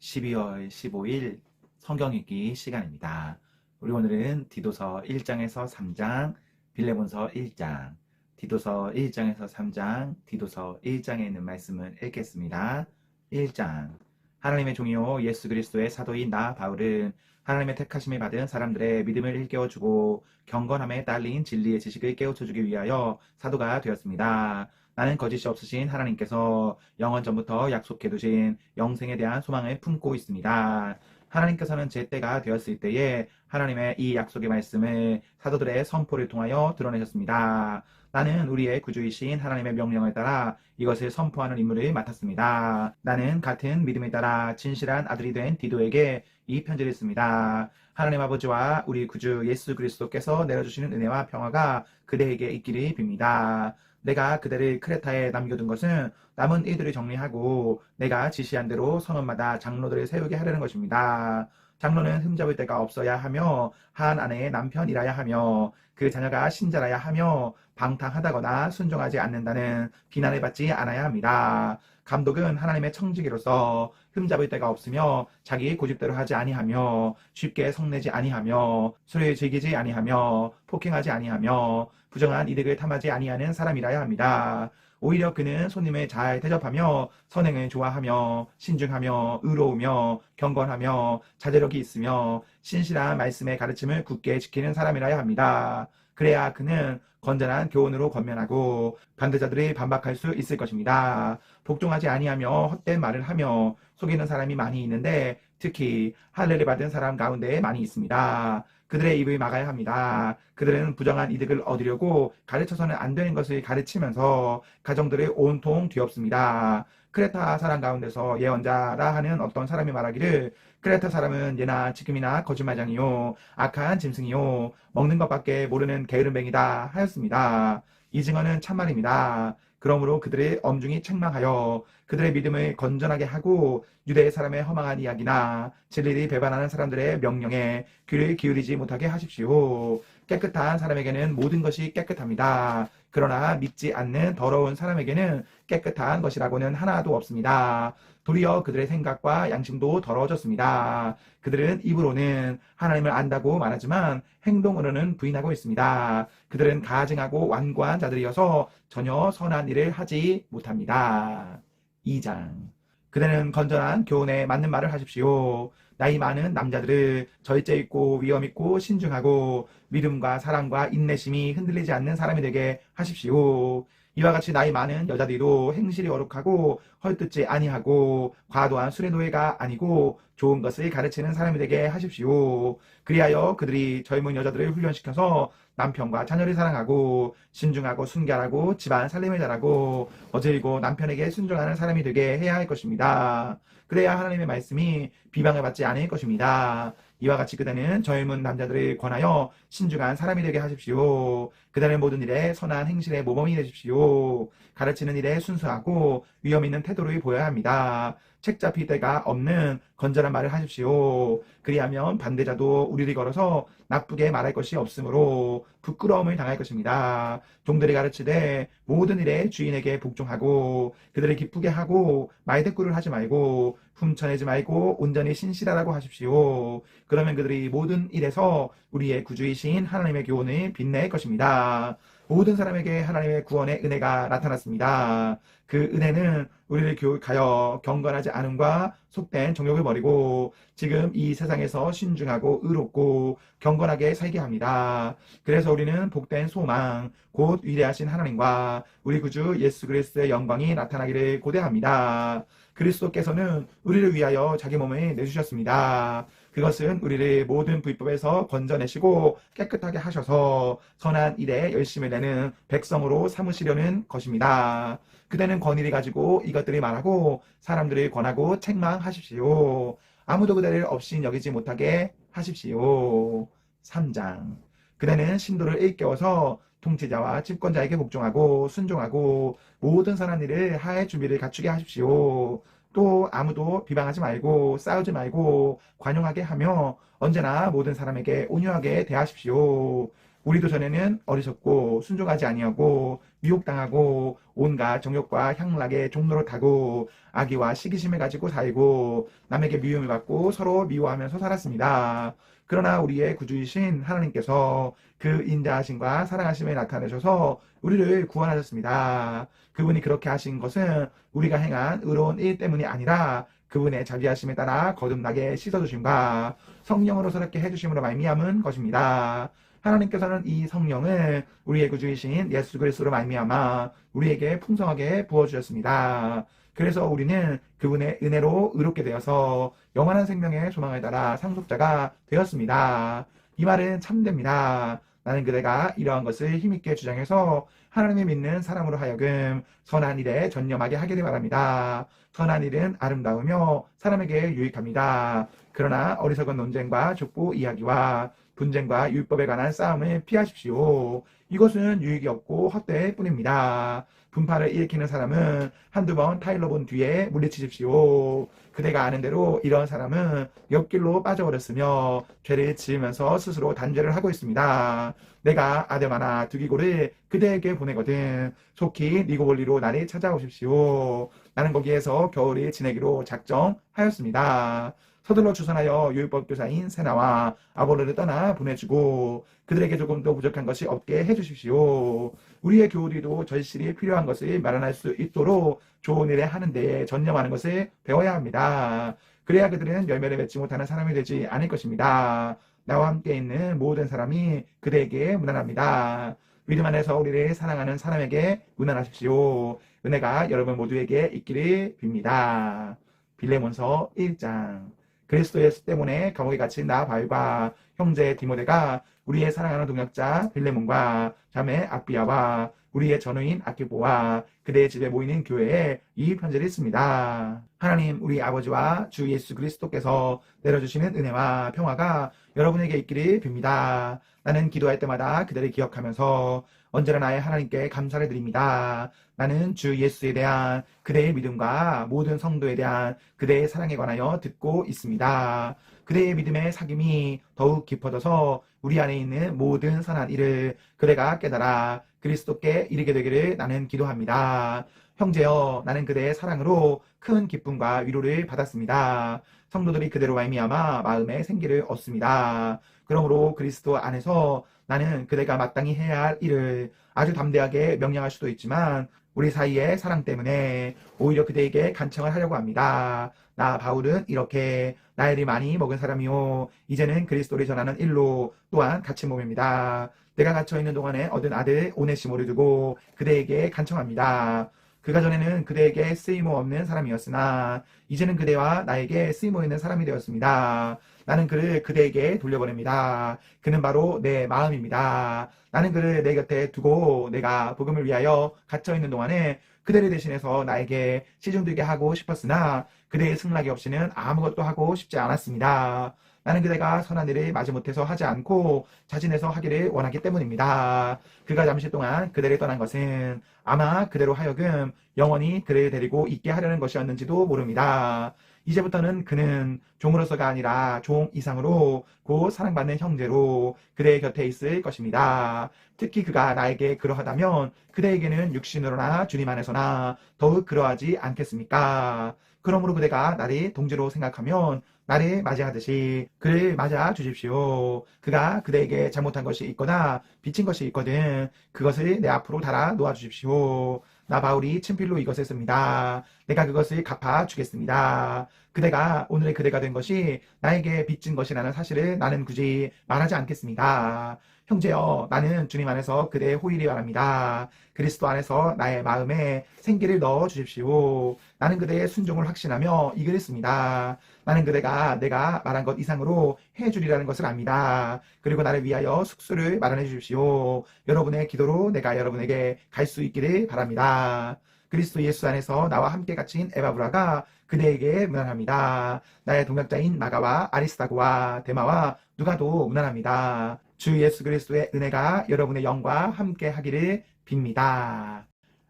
12월 15일 성경 읽기 시간입니다. 우리 오늘은 디도서 1장에서 3장, 빌레몬서 1장, 디도서 1장에서 3장, 디도서 1장에 있는 말씀을 읽겠습니다. 1장 하나님의 종이요 예수 그리스도의 사도인 나 바울은 하나님의 택하심을 받은 사람들의 믿음을 일깨워주고 경건함에 딸린 진리의 지식을 깨우쳐주기 위하여 사도가 되었습니다. 나는 거짓이 없으신 하나님께서 영원 전부터 약속해 두신 영생에 대한 소망을 품고 있습니다. 하나님께서는 제 때가 되었을 때에 하나님의 이 약속의 말씀을 사도들의 선포를 통하여 드러내셨습니다. 나는 우리의 구주이신 하나님의 명령을 따라 이것을 선포하는 임무를 맡았습니다. 나는 같은 믿음에 따라 진실한 아들이 된 디도에게 이 편지를 씁니다. 하나님 아버지와 우리 구주 예수 그리스도께서 내려주시는 은혜와 평화가 그대에게 있기를 빕니다. 내가 그대를 크레타에 남겨둔 것은 남은 일들을 정리하고 내가 지시한 대로 선원마다 장로들을 세우게 하려는 것입니다. 장로는 흠잡을 데가 없어야 하며 한 아내의 남편이라야 하며 그 자녀가 신자라야 하며 방탕하다거나 순종하지 않는다는 비난을 받지 않아야 합니다. 감독은 하나님의 청지기로서 흠잡을 데가 없으며 자기 고집대로 하지 아니하며 쉽게 성내지 아니하며 술을 즐기지 아니하며 폭행하지 아니하며 부정한 이득을 탐하지 아니하는 사람이라야 합니다. 오히려 그는 손님을 잘 대접하며 선행을 좋아하며 신중하며 의로우며 경건하며 자제력이 있으며 신실한 말씀의 가르침을 굳게 지키는 사람이라야 합니다. 그래야 그는 건전한 교훈으로 권면하고 반대자들이 반박할 수 있을 것입니다. 복종하지 아니하며 헛된 말을 하며 속이는 사람이 많이 있는데 특히 할례를 받은 사람 가운데 많이 있습니다. 그들의 입을 막아야 합니다. 그들은 부정한 이득을 얻으려고 가르쳐서는 안 되는 것을 가르치면서 가정들을 온통 뒤엎습니다. 크레타 사람 가운데서 예언자라 하는 어떤 사람이 말하기를 크레타 사람은 예나 지금이나 거짓말장이요 악한 짐승이요 먹는 것밖에 모르는 게으름뱅이다 하였습니다. 이 증언은 참말입니다. 그러므로 그들의 엄중히 책망하여 그들의 믿음을 건전하게 하고 유대 사람의 허망한 이야기나 진리를 배반하는 사람들의 명령에 귀를 기울이지 못하게 하십시오. 깨끗한 사람에게는 모든 것이 깨끗합니다. 그러나 믿지 않는 더러운 사람에게는 깨끗한 것이라고는 하나도 없습니다. 도리어 그들의 생각과 양심도 더러워졌습니다. 그들은 입으로는 하나님을 안다고 말하지만 행동으로는 부인하고 있습니다. 그들은 가증하고 완고한 자들이어서 전혀 선한 일을 하지 못합니다. 2장 그대는 건전한 교훈에 맞는 말을 하십시오. 나이 많은 남자들을 절제 있고 위험 있고 신중하고 믿음과 사랑과 인내심이 흔들리지 않는 사람이 되게 하십시오. 이와 같이 나이 많은 여자들도 행실이 어룩하고 헐뜯지 아니하고 과도한 술의 노예가 아니고 좋은 것을 가르치는 사람이 되게 하십시오. 그리하여 그들이 젊은 여자들을 훈련시켜서 남편과 자녀를 사랑하고 신중하고 순결하고 집안 살림을 잘하고 어질고 남편에게 순종하는 사람이 되게 해야 할 것입니다. 그래야 하나님의 말씀이 비방을 받지 않을 것입니다. 이와 같이 그대는 젊은 남자들을 권하여 신중한 사람이 되게 하십시오. 그대는 모든 일에 선한 행실의 모범이 되십시오. 가르치는 일에 순수하고 위험 있는 태도를 보여야 합니다. 책 잡힐 데가 없는 건전한 말을 하십시오. 그리하면 반대자도 우리를 걸어서 나쁘게 말할 것이 없으므로 부끄러움을 당할 것입니다. 종들이 가르치되 모든 일에 주인에게 복종하고 그들을 기쁘게 하고 말대꾸를 하지 말고 훔쳐내지 말고 온전히 신실하라고 하십시오. 그러면 그들이 모든 일에서 우리의 구주이신 하나님의 교훈을 빛낼 것입니다. 모든 사람에게 하나님의 구원의 은혜가 나타났습니다. 그 은혜는 우리를 교육하여 경건하지 않음과 속된 정욕을 버리고 지금 이 세상에서 신중하고 의롭고 경건하게 살게 합니다. 그래서 우리는 복된 소망, 곧 위대하신 하나님과 우리 구주 예수 그리스도의 영광이 나타나기를 고대합니다. 그리스도께서는 우리를 위하여 자기 몸을 내주셨습니다. 그것은 우리를 모든 불법에서 건져내시고 깨끗하게 하셔서 선한 일에 열심을 내는 백성으로 삼으시려는 것입니다. 그대는 권위를 가지고 이것들을 말하고 사람들을 권하고 책망하십시오. 아무도 그대를 없이 여기지 못하게 하십시오. 3장 그대는 신도를 일깨워서 통치자와 집권자에게 복종하고 순종하고 모든 선한 일을 하의 준비를 갖추게 하십시오. 또 아무도 비방하지 말고 싸우지 말고 관용하게 하며 언제나 모든 사람에게 온유하게 대하십시오. 우리도 전에는 어리석고 순종하지 아니하고 미혹당하고 온갖 정욕과 향락의 종로를 타고 악의와 시기심을 가지고 살고 남에게 미움을 받고 서로 미워하면서 살았습니다. 그러나 우리의 구주이신 하나님께서 그 인자하심과 사랑하심에 나타내셔서 우리를 구원하셨습니다. 그분이 그렇게 하신 것은 우리가 행한 의로운 일 때문이 아니라 그분의 자비하심에 따라 거듭나게 씻어주심과 성령으로 새롭게 해주심으로 말미암은 것입니다. 하나님께서는 이 성령을 우리의 구주이신 예수 그리스도로 말미암아 우리에게 풍성하게 부어주셨습니다. 그래서 우리는 그분의 은혜로 의롭게 되어서 영원한 생명의 소망을 따라 상속자가 되었습니다. 이 말은 참됩니다. 나는 그대가 이러한 것을 힘있게 주장해서 하나님을 믿는 사람으로 하여금 선한 일에 전념하게 하기를 바랍니다. 선한 일은 아름다우며 사람에게 유익합니다. 그러나 어리석은 논쟁과 족보 이야기와 분쟁과 율법에 관한 싸움을 피하십시오. 이것은 유익이 없고 헛되일 뿐입니다. 분파를 일으키는 사람은 한두 번 타일러 본 뒤에 물리치십시오. 그대가 아는 대로 이런 사람은 옆길로 빠져버렸으며 죄를 지으면서 스스로 단죄를 하고 있습니다. 내가 아들 하나 두기고를 그대에게 보내거든 속히 니고볼리로 나를 찾아오십시오. 나는 거기에서 겨울을 지내기로 작정하였습니다. 서둘러 추선하여 율법 교사인 세나와 아볼로를 떠나 보내주고 그들에게 조금 더 부족한 것이 없게 해주십시오. 우리의 교우들도 절실히 필요한 것을 마련할 수 있도록 좋은 일에 하는 데에 전념하는 것을 배워야 합니다. 그래야 그들은 열매를 맺지 못하는 사람이 되지 않을 것입니다. 나와 함께 있는 모든 사람이 그대에게 무난합니다. 믿음 안에서 우리를 사랑하는 사람에게 무난하십시오. 은혜가 여러분 모두에게 있기를 빕니다. 빌레몬서 1장 그리스도 예수 때문에 감옥에 갇힌 나 바울과 형제 디모데가 우리의 사랑하는 동역자 빌레몬과 자매 아비아와 우리의 전우인 아키보와 그대의 집에 모이는 교회에 이 편지를 읽습니다. 하나님 우리 아버지와 주 예수 그리스도께서 내려주시는 은혜와 평화가 여러분에게 있기를 빕니다. 나는 기도할 때마다 그대를 기억하면서 언제나 나의 하나님께 감사를 드립니다. 나는 주 예수에 대한 그대의 믿음과 모든 성도에 대한 그대의 사랑에 관하여 듣고 있습니다. 그대의 믿음의 사귐이 더욱 깊어져서 우리 안에 있는 모든 선한 일을 그대가 깨달아 그리스도께 이르게 되기를 나는 기도합니다. 형제여, 나는 그대의 사랑으로 큰 기쁨과 위로를 받았습니다. 성도들이 그대로 말미암아 마음의 생기를 얻습니다. 그러므로 그리스도 안에서 나는 그대가 마땅히 해야 할 일을 아주 담대하게 명령할 수도 있지만 우리 사이의 사랑 때문에 오히려 그대에게 간청을 하려고 합니다. 나 바울은 이렇게 나이를 많이 먹은 사람이요. 이제는 그리스도를 전하는 일로 또한 갇힌 몸입니다. 내가 갇혀 있는 동안에 얻은 아들 오네시모를 두고 그대에게 간청합니다. 그가 전에는 그대에게 쓰임모 없는 사람이었으나 이제는 그대와 나에게 쓰임모 있는 사람이 되었습니다. 나는 그를 그대에게 돌려보냅니다. 그는 바로 내 마음입니다. 나는 그를 내 곁에 두고 내가 복음을 위하여 갇혀 있는 동안에 그대를 대신해서 나에게 시중 들게 하고 싶었으나 그대의 승낙이 없이는 아무것도 하고 싶지 않았습니다. 나는 그대가 선한 일을 마지못해서 하지 않고 자진해서 하기를 원하기 때문입니다. 그가 잠시 동안 그대를 떠난 것은 아마 그대로 하여금 영원히 그를 데리고 있게 하려는 것이었는지도 모릅니다. 이제부터는 그는 종으로서가 아니라 종 이상으로 곧 사랑받는 형제로 그대의 곁에 있을 것입니다. 특히 그가 나에게 그러하다면 그대에게는 육신으로나 주님 안에서나 더욱 그러하지 않겠습니까? 그러므로 그대가 나를 동지로 생각하면 나를 맞이하듯이 그를 맞아 주십시오. 그가 그대에게 잘못한 것이 있거나 비친 것이 있거든 그것을 내 앞으로 달아 놓아 주십시오. 나 바울이 친필로 이것을 씁니다. 내가 그것을 갚아 주겠습니다. 그대가 오늘의 그대가 된 것이 나에게 빚진 것이라는 사실을 나는 굳이 말하지 않겠습니다. 형제여, 나는 주님 안에서 그대의 호의를 바랍니다. 그리스도 안에서 나의 마음에 생기를 넣어 주십시오. 나는 그대의 순종을 확신하며 이 씁니다. 나는 그대가 내가 말한 것 이상으로 해주리라는 것을 압니다. 그리고 나를 위하여 숙소를 마련해 주십시오. 여러분의 기도로 내가 여러분에게 갈 수 있기를 바랍니다. 그리스도 예수 안에서 나와 함께 갇힌 에바브라가 그대에게 무난합니다. 나의 동역자인 마가와 아리스타고와 데마와 누가도 무난합니다. 주 예수 그리스도의 은혜가 여러분의 영과 함께 하기를 빕니다.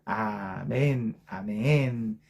아멘, 아멘.